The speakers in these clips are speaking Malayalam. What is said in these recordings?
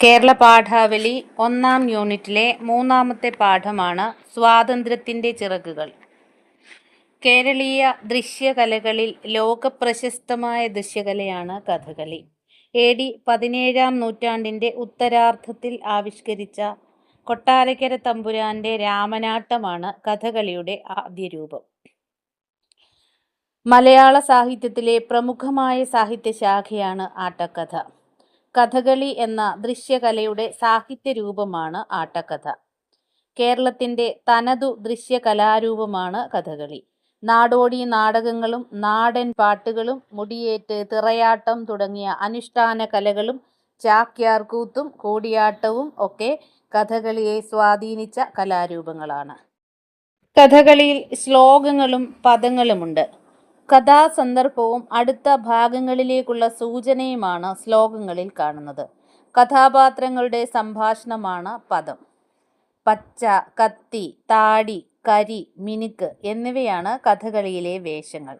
കേരള പാഠാവലി ഒന്നാം യൂണിറ്റിലെ മൂന്നാമത്തെ പാഠമാണ് സ്വാതന്ത്ര്യത്തിന്റെ ചിറകുകൾ. കേരളീയ ദൃശ്യകലകളിൽ ലോകപ്രശസ്തമായ ദൃശ്യകലയാണ് കഥകളി. എ ഡി പതിനേഴാം നൂറ്റാണ്ടിന്റെ ഉത്തരാർദ്ധത്തിൽ ആവിഷ്കരിച്ച കൊട്ടാരക്കര തമ്പുരാന്റെ രാമനാട്ടമാണ് കഥകളിയുടെ ആദ്യ രൂപം. മലയാള സാഹിത്യത്തിലെ പ്രമുഖമായ സാഹിത്യശാഖയാണ് ആട്ടക്കഥ. കഥകളി എന്ന ദൃശ്യകലയുടെ സാഹിത്യ രൂപമാണ് ആട്ടക്കഥ. കേരളത്തിന്റെ തനതു ദൃശ്യകലാരൂപമാണ് കഥകളി. നാടോടി നാടകങ്ങളും നാടൻ പാട്ടുകളും മുടിയേറ്റ് തിറയാട്ടം തുടങ്ങിയ അനുഷ്ഠാന കലകളും ചാക്യാർകൂത്തും കൂടിയാട്ടവും ഒക്കെ കഥകളിയെ സ്വാധീനിച്ച കലാരൂപങ്ങളാണ്. കഥകളിയിൽ ശ്ലോകങ്ങളും പദങ്ങളുമുണ്ട്. കഥാസന്ദർഭവും അടുത്ത ഭാഗങ്ങളിലേക്കുള്ള സൂചനയുമാണ് ശ്ലോകങ്ങളിൽ കാണുന്നത്. കഥാപാത്രങ്ങളുടെ സംഭാഷണമാണ് പദം. പച്ച കത്തി താടി കരി മിനുക്ക് എന്നിവയാണ് കഥകളിയിലെ വേഷങ്ങൾ.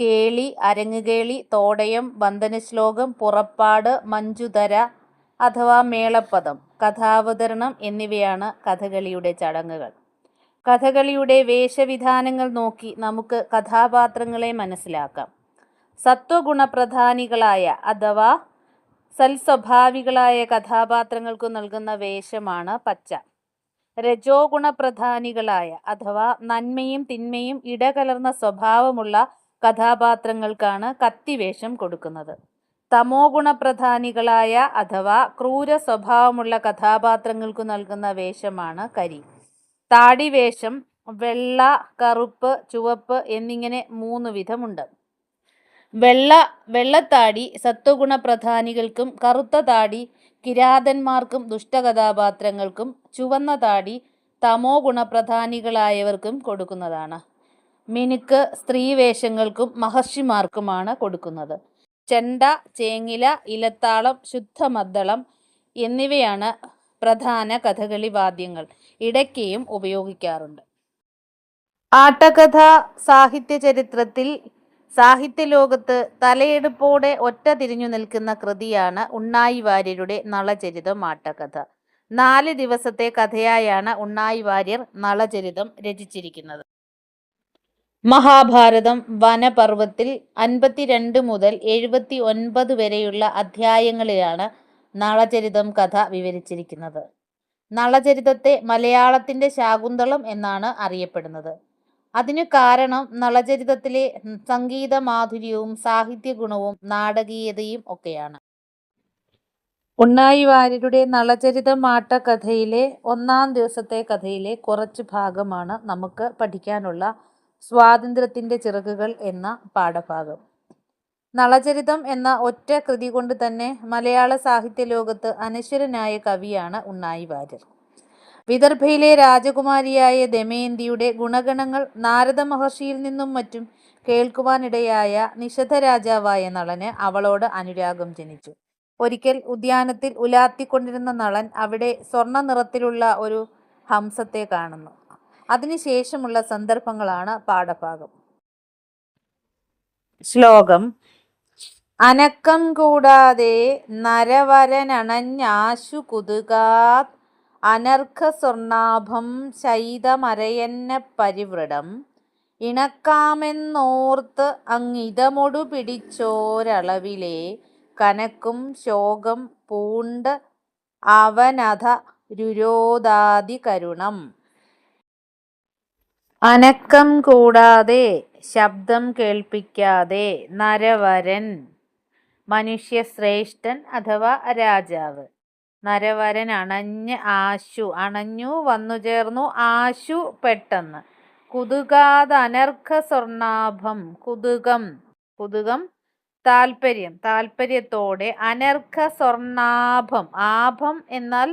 കേളി അരങ്ങുകേളി തോടയം വന്ദനശ്ലോകം പുറപ്പാട് മഞ്ജുധര അഥവാ മേളപ്പദം കഥാവതരണം എന്നിവയാണ് കഥകളിയുടെ ചടങ്ങുകൾ. കഥകളിയുടെ വേഷവിധാനങ്ങൾ നോക്കി നമുക്ക് കഥാപാത്രങ്ങളെ മനസ്സിലാക്കാം. സത്വഗുണപ്രധാനികളായ അഥവാ സൽസ്വഭാവികളായ കഥാപാത്രങ്ങൾക്ക് നൽകുന്ന വേഷമാണ് പച്ച. രജോ ഗുണപ്രധാനികളായ അഥവാ നന്മയും തിന്മയും ഇടകലർന്ന സ്വഭാവമുള്ള കഥാപാത്രങ്ങൾക്കാണ് കത്തിവേഷം കൊടുക്കുന്നത്. തമോ ഗുണപ്രധാനികളായ അഥവാ ക്രൂര സ്വഭാവമുള്ള കഥാപാത്രങ്ങൾക്ക് നൽകുന്ന വേഷമാണ് കരി. താടിവേഷം വെള്ള കറുപ്പ് ചുവപ്പ് എന്നിങ്ങനെ മൂന്ന് വിധമുണ്ട്. വെള്ള വെള്ളത്താടി സത്വഗുണ പ്രധാനികൾക്കും കറുത്ത താടി കിരാതന്മാർക്കും ദുഷ്ടകഥാപാത്രങ്ങൾക്കും ചുവന്ന താടി തമോ ഗുണപ്രധാനികളായവർക്കും കൊടുക്കുന്നതാണ്. മിനുക്ക് സ്ത്രീവേഷങ്ങൾക്കും മഹർഷിമാർക്കുമാണ് കൊടുക്കുന്നത്. ചെണ്ട ചേങ്ങില ഇലത്താളം ശുദ്ധമദ്ദളം എന്നിവയാണ് പ്രധാന കഥകളി വാദ്യങ്ങൾ ഇടയ്ക്കയും ഉപയോഗിക്കാറുണ്ട്. ആട്ടകഥ സാഹിത്യ ചരിത്രത്തിൽ സാഹിത്യ സാഹിത്യലോകത്ത് തലയെടുപ്പോടെ ഒറ്റ തിരിഞ്ഞു നിൽക്കുന്ന കൃതിയാണ് ഉണ്ണായി വാര്യരുടെ നളചരിതം ആട്ടകഥ. നാല് ദിവസത്തെ കഥയായാണ് ഉണ്ണായി വാര്യർ നളചരിതം രചിച്ചിരിക്കുന്നത്. മഹാഭാരതം വനപർവത്തിൽ അൻപത്തിരണ്ട് മുതൽ എഴുപത്തി ഒൻപത് വരെയുള്ള അധ്യായങ്ങളിലാണ് നളചരിതം കഥ വിവരിച്ചിരിക്കുന്നത്. നളചരിതത്തെ മലയാളത്തിന്റെ ശാകുന്തളം എന്നാണ് അറിയപ്പെടുന്നത്. അതിനു കാരണം നളചരിതത്തിലെ സംഗീത മാധുര്യവും സാഹിത്യ ഗുണവും നാടകീയതയും ഒക്കെയാണ്. ഉണ്ണായി വാര്യരുടെ നളചരിതം ആട്ടക്കഥയിലെ ഒന്നാം ദിവസത്തെ കഥയിലെ കുറച്ച് ഭാഗമാണ് നമുക്ക് പഠിക്കാനുള്ള സ്വാതന്ത്ര്യത്തിന്റെ ചിറകുകൾ എന്ന പാഠഭാഗം. നളചരിതം എന്ന ഒറ്റ കൃതി കൊണ്ട് തന്നെ മലയാള സാഹിത്യ ലോകത്ത് അനശ്വരനായ കവിയാണ് ഉണ്ണായി വാര്യർ. വിദർഭയിലെ രാജകുമാരിയായ ദമയന്തിയുടെ ഗുണഗണങ്ങൾ നാരദ മഹർഷിയിൽ നിന്നും മറ്റും കേൾക്കുവാനിടയായ നിഷധ രാജാവായ നളന് അവളോട് അനുരാഗം ജനിച്ചു. ഒരിക്കൽ ഉദ്യാനത്തിൽ ഉലാത്തിക്കൊണ്ടിരുന്ന നളൻ അവിടെ സ്വർണ നിറത്തിലുള്ള ഒരു ഹംസത്തെ കാണുന്നു. അതിനുശേഷമുള്ള സന്ദർഭങ്ങളാണ് പാഠഭാഗം. ശ്ലോകം അനക്കം കൂടാതെ നരവരനണഞ്ഞാശു കുതുകാത് അനർഘ സ്വർണാഭം ശൈതമരയന്ന പരിവൃടം. ഇണക്കാമെന്നോർത്ത് അങ്ങിതമൊടു പിടിച്ചോരളവിലെ കനക്കും ശോകം പൂണ്ട് അവനധ രുരോധാതികരുണം അനക്കം കൂടാതെ ശബ്ദം കേൾപ്പിക്കാതെ നരവരൻ മനുഷ്യശ്രേഷ്ഠൻ അഥവാ രാജാവ്. നരവരൻ അണഞ്ഞ് ആശു അണഞ്ഞു വന്നു ചേർന്നു ആശു പെട്ടെന്ന്. കുതുകാത് അനർഘ സ്വർണാഭം കുതുകം കുതുകം താല്പര്യം താല്പര്യത്തോടെ അനർഘ സ്വർണാഭം ആഭം എന്നാൽ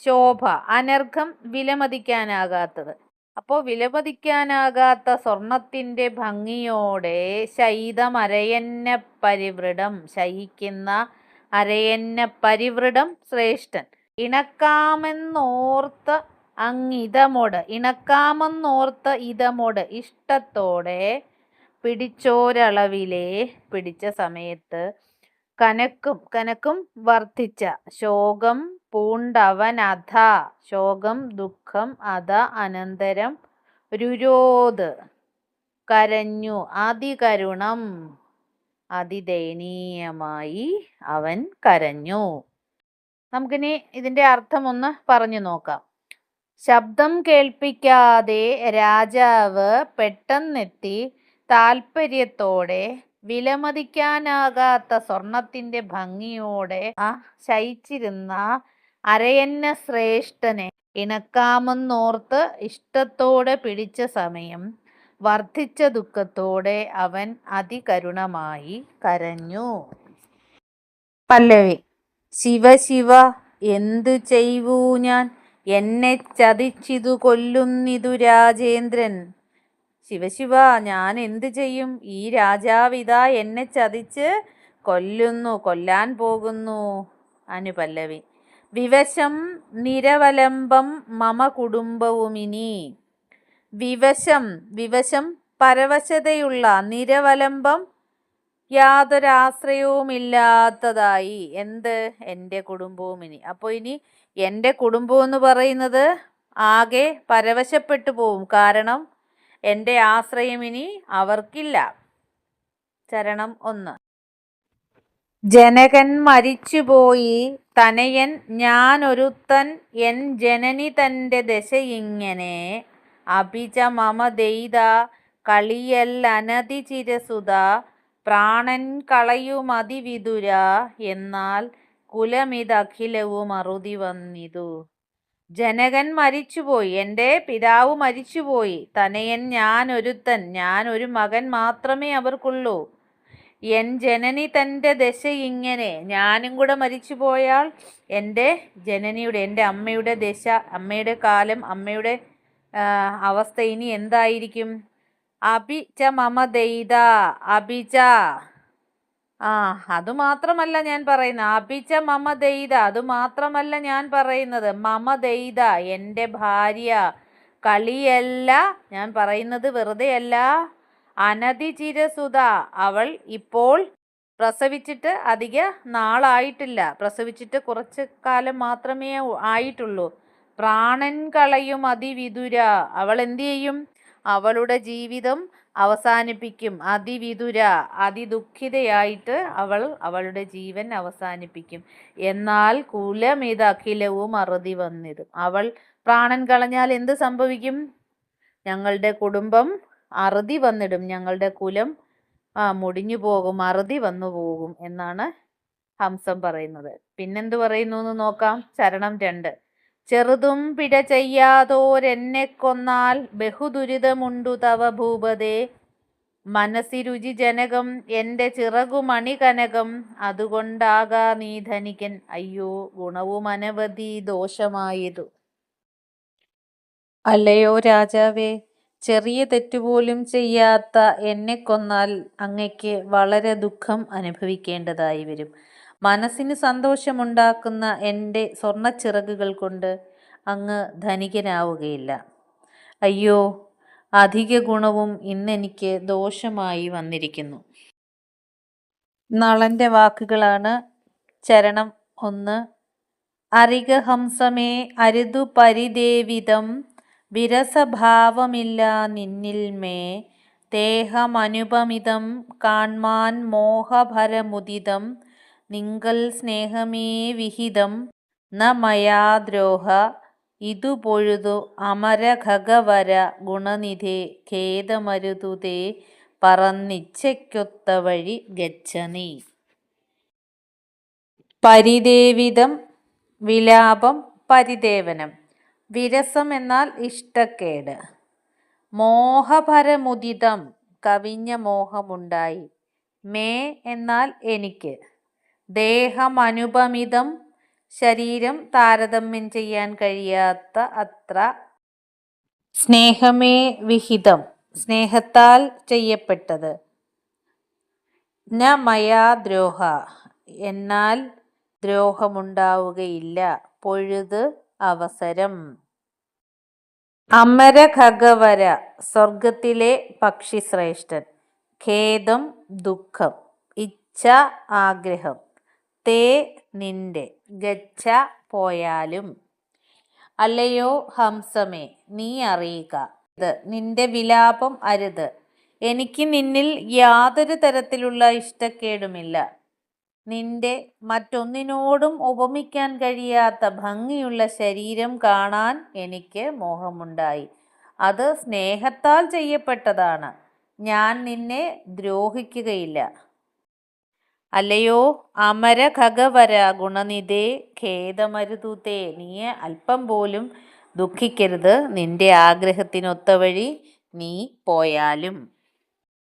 ശോഭ അനർഘം വിലമതിക്കാനാകാത്തത്. അപ്പോൾ വിലപതിക്കാനാകാത്ത സ്വർണത്തിന്റെ ഭംഗിയോടെ ശൈതമരയന്ന പരിവൃടം ശയിക്കുന്ന അരയന്ന പരിവൃടം ശ്രേഷ്ഠൻ. ഇണക്കാമെന്നോർത്ത് അങ്ങിതമോട് ഇണക്കാമെന്നോർത്ത് ഇതമോട് ഇഷ്ടത്തോടെ പിടിച്ചോരളവിലെ പിടിച്ച സമയത്ത് കനക്കും കനക്കും വർദ്ധിച്ച ശോകം പൂണ്ടവനധ ശോകം ദുഃഖം അധ അനന്തരം രുരോത് കരഞ്ഞു അതികരുണം അതിദയനീയമായി അവൻ കരഞ്ഞു. നമുക്കിനി ഇതിന്റെ അർത്ഥം ഒന്ന് പറഞ്ഞു നോക്കാം. ശബ്ദം കേൾപ്പിക്കാതെ രാജാവ് പെട്ടെന്നെത്തി താല്പര്യത്തോടെ വിലമതിക്കാനാകാത്ത സ്വർണത്തിന്റെ ഭംഗിയോടെ ആ ശയിച്ചിരുന്ന അരയന്ന ശ്രേഷ്ഠനെ ഇണക്കാമെന്നോർത്ത് ഇഷ്ടത്തോടെ പിടിച്ച സമയം വർദ്ധിച്ച ദുഃഖത്തോടെ അവൻ അതികരുണമായി കരഞ്ഞു. പല്ലവി ശിവ ശിവ എന്തു ചെയ്വൂ ഞാൻ? എന്നെ ചതിച്ചിതു കൊല്ലുന്നിതു രാജേന്ദ്രൻ. ശിവശിവ ഞാൻ എന്തു ചെയ്യും? ഈ രാജാവിതാ എന്നെ ചതിച്ച് കൊല്ലുന്നു കൊല്ലാൻ പോകുന്നു. അനുപല്ലവി വിവശം നിരവലംബം മമ കുടുംബവുമിനി. വിവശം വിവശം പരവശതയുള്ള നിരവലംബം യാതൊരാശ്രയവുമില്ലാത്തതായി. എന്ത്? എന്റെ കുടുംബവും ഇനി അപ്പോൾ ഇനി എന്റെ കുടുംബം എന്ന് പറയുന്നത് ആകെ പരവശപ്പെട്ടു പോവും. കാരണം എന്റെ ആശ്രയം ഇനി അവർക്കില്ല. ചരണം ഒന്ന്. ജനകൻ മരിച്ചുപോയി. തനയൻ ഞാനൊരുത്തൻ. എൻ ജനനി തന്റെ ദശയിങ്ങനെ അഭിജ മമ ദെയ്ത കളിയല്ലനതി ചിരസുത. പ്രാണൻ കളയുമതിവിതുര എന്നാൽ കുലമിതഖിലവും അറുതി വന്നിതു. ജനകൻ മരിച്ചുപോയി. എന്റെ പിതാവ് മരിച്ചുപോയി. തനയൻ ഞാൻ ഒരുത്തൻ ഞാൻ ഒരു മകൻ മാത്രമേ അവർക്കുള്ളൂ. എൻ ജനനി തന്റെ ദശ ഇങ്ങനെ. ഞാനും കൂടെ മരിച്ചു പോയാൽ എന്റെ ജനനിയുടെ എന്റെ അമ്മയുടെ ദശ അമ്മയുടെ കാലം അമ്മയുടെ അവസ്ഥ ഇനി എന്തായിരിക്കും? അഭിച മമ ദൈത അഭിച. ആ അതുമാത്രമല്ല ഞാൻ പറയുന്നത്. അഭിച മമ ദൈത അതുമാത്രമല്ല ഞാൻ പറയുന്നത്. മമ ദൈത എന്റെ ഭാര്യ. കളിയല്ല ഞാൻ പറയുന്നത് വെറുതെയല്ല. അനതിചിരസുത അവൾ ഇപ്പോൾ പ്രസവിച്ചിട്ട് അധിക നാളായിട്ടില്ല. പ്രസവിച്ചിട്ട് കുറച്ച് കാലം മാത്രമേ ആയിട്ടുള്ളൂ. പ്രാണൻ കളയും അതിവിതുര. അവൾ എന്തു ചെയ്യും? അവളുടെ ജീവിതം അവസാനിപ്പിക്കും. അതിവിതുര. അതിദുഃഖിതയായിട്ട് അവൾ അവളുടെ ജീവൻ അവസാനിപ്പിക്കും. എന്നാൽ കുലമിത് അഖിലവും അറുതി വന്നിതും അവൾ പ്രാണൻ കളഞ്ഞാൽ എന്ത് സംഭവിക്കും? ഞങ്ങളുടെ കുടുംബം അറുതി വന്നിടും. ഞങ്ങളുടെ കുലം മുടിഞ്ഞു പോകും അറുതി വന്നു പോകും എന്നാണ് ഹംസം പറയുന്നത്. പിന്നെന്ത് പറയുന്നു എന്ന് നോക്കാം. ചരണം രണ്ട്. ചെറുതും പിഴ ചെയ്യാതോരെന്നെ കൊന്നാൽ ബഹുദുരിതമുണ്ടു തവ ഭൂപതേ. മനസ്സിരുചി ജനകം എന്റെ ചിറകുമണി കനകം അതുകൊണ്ടാകാ നീ ധനികൻ. അയ്യോ ഗുണവും അനവധി ദോഷമായതു. അല്ലയോ രാജാവേ ചെറിയ തെറ്റുപോലും ചെയ്യാത്ത എന്നെ കൊന്നാൽ അങ്ങയ്ക്ക് വളരെ ദുഃഖം അനുഭവിക്കേണ്ടതായി വരും. മനസ്സിന് സന്തോഷമുണ്ടാക്കുന്ന എന്റെ സ്വർണച്ചിറകുകൾ കൊണ്ട് അങ്ങ് ധനികനാവുകയില്ല. അയ്യോ അധിക ഗുണവും ഇന്നെനിക്ക് ദോഷമായി വന്നിരിക്കുന്നു. നളന്റെ വാക്കുകളാണ് ചരണം ഒന്ന്. അരികഹംസമേ അരുതു പരിദേവിതം വിരസഭാവമില്ല നിന്നിൽമേ ദേഹമനുപമിതം കാൺമാൻ മോഹഭരമുദിതം നിങ്കൽ സ്നേഹമേ വിഹിതം ന മയാദ്രോഹ ഇതു പൊഴുതു അമരഖഗവര ഗുണനിധേ ഖേദമരുതുതേ പറന്നിച്ചയ്ക്കൊത്ത വഴി ഗച്ഛനീ. പരിദേവിതം വിലാപം പരിദേവനം. വിരസം എന്നാൽ ഇഷ്ടക്കേട്. മോഹപരമുദിതം കവിഞ്ഞ മോഹമുണ്ടായി. മേ എന്നാൽ എനിക്ക്. ദേഹമനുപമിതം ശരീരം താരതമ്യം ചെയ്യാൻ കഴിയാത്ത അത്ര സ്നേഹമേ വിഹിതം സ്നേഹത്താൽ ചെയ്യപ്പെട്ടത്. ന മയാ ദ്രോഹ. എന്നാൽ ദ്രോഹമുണ്ടാവുകയില്ല. പൊഴുത് അവസരം. അമരഖഗവര സ്വർഗത്തിലെ പക്ഷിശ്രേഷ്ഠൻ. ഖേദം ദുഃഖം ഇച്ഛ ആഗ്രഹം. തേ നിന്റെ. ഗച്ഛ പോയാലും. അല്ലയോ ഹംസമേ നീ അറിയുക. ഇത് നിന്റെ വിലാപം അരുത്. എനിക്ക് നിന്നിൽ യാതൊരു തരത്തിലുള്ള ഇഷ്ടക്കേടുമില്ല. നിന്റെ മറ്റൊന്നിനോടും ഉപമിക്കാൻ കഴിയാത്ത ഭംഗിയുള്ള ശരീരം കാണാൻ എനിക്ക് മോഹമുണ്ടായി. അത് സ്നേഹത്താൽ ചെയ്യപ്പെട്ടതാണ്. ഞാൻ നിന്നെ ദ്രോഹിക്കുകയില്ല. അല്ലയോ അമര ഖഗവര ഗുണനിധേ ഖേദമരുതൂത്തേ നീ അല്പം പോലും ദുഃഖിക്കരുത്. നിന്റെ ആഗ്രഹത്തിനൊത്ത വഴി നീ പോയാലും.